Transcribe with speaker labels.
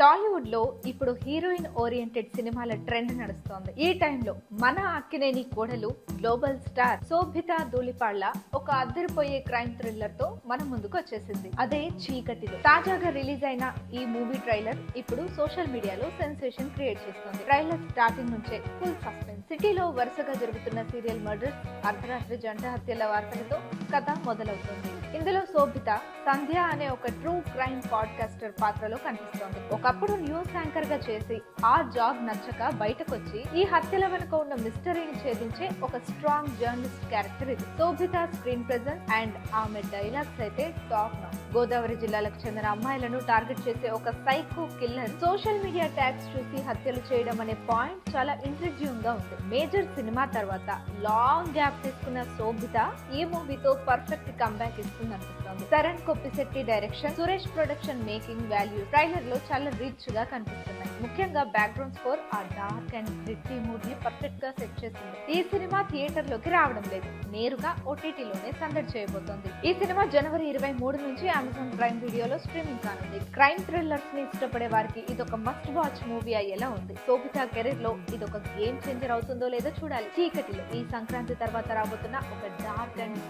Speaker 1: టాలీవుడ్లో ఇప్పుడు heroine oriented సినిమాల ట్రెండ్ నడుస్తోంది. ఈ టైంలో మన అక్కినేని కోడలు గ్లోబల్ స్టార్ శోభిత ధూళిపాళ్ళ ఒక అద్దరిపోయే క్రైమ్ థ్రిల్లర్తో మన ముందుకు వచ్చేసింది. అదే చీకటిలో. తాజాగా రిలీజ్ అయిన ఈ మూవీ ట్రైలర్ ఇప్పుడు సోషల్ మీడియాలో సెన్సేషన్ క్రియేట్ చేస్తుంది. ట్రైలర్ స్టార్టింగ్ నుంచే ఫుల్ సస్పెన్స్. సిటీలో వరుసగా జరుగుతున్న సీరియల్ మర్డర్స్ అర్ధరాత్రి జంట హత్యల వార్తలతో కథ మొదలవుతుంది. ఇందులో శోభిత సంధ్య అనే ఒక ట్రూ క్రైమ్ పాడ్కాస్టర్ పాత్రలో కనిపిస్తోంది. ఒక ఒకప్పుడు న్యూస్ యాంకర్గా చేసి ఆ జాబ్ నచ్చక బయటకొచ్చి ఈ హత్యల వెనుక ఉన్న మిస్టరీని ఛేదించే ఒక స్ట్రాంగ్ జర్నలిస్ట్ క్యారెక్టర్ ఇది. శోభిత స్క్రీన్ ప్రెజెన్స్ అండ్ ఆమె డైలాగ్స్ అయితే టాప్ నౌ గోదావరి జిల్లాలకు చెందిన అమ్మాయిలను టార్గెట్ చేసే ఒక psycho killer. Social media tags చూసి హత్యలు చేయడం అనే పాయింట్ చాలా ఇంట్రెస్టింగ్గా ఉంది. మేజర్ సినిమా తర్వాత లాంగ్ గ్యాప్ తీసుకున్న శోభిత ఈ మూవీతో పర్ఫెక్ట్ కంబ్యాక్ ఇస్తుంది అనిపిస్తుంది Saran Koppisetti direction Suresh production making value ట్రైలర్లో చాలా రిచ్గా కనిపిస్తున్నాయి. ముఖ్యంగా బ్యాక్గ్రౌండ్ స్కోర్ ఆ డార్క్ అండ్ గ్రిట్టి మూడ్ని పర్ఫెక్ట్గా సెట్ చేసింది. ఈ సినిమా థియేటర్లోకి రావడం లేదు. నేరుగా ఓటీటీలోనే సందడి చేయబోతోంది. ఈ సినిమా జనవరి ఇరవై మూడు నుంచి అమెజాన్ ప్రైమ్ వీడియోలో స్ట్రీమింగ్ కానుంది. క్రైమ్ థ్రిల్లర్స్ని ఇష్టపడే వారికి ఇది ఒక మస్ట్ వాచ్ మూవీ అయ్యేలా ఉంది. శోభిత కెరీర్లో ఇది ఒక గేమ్ చేంజర్ అవుతుందో లేదో చూడాలి. చీకటిలో ఈ సంక్రాంతి తర్వాత రాబోతున్న ఒక డార్క్ అండ్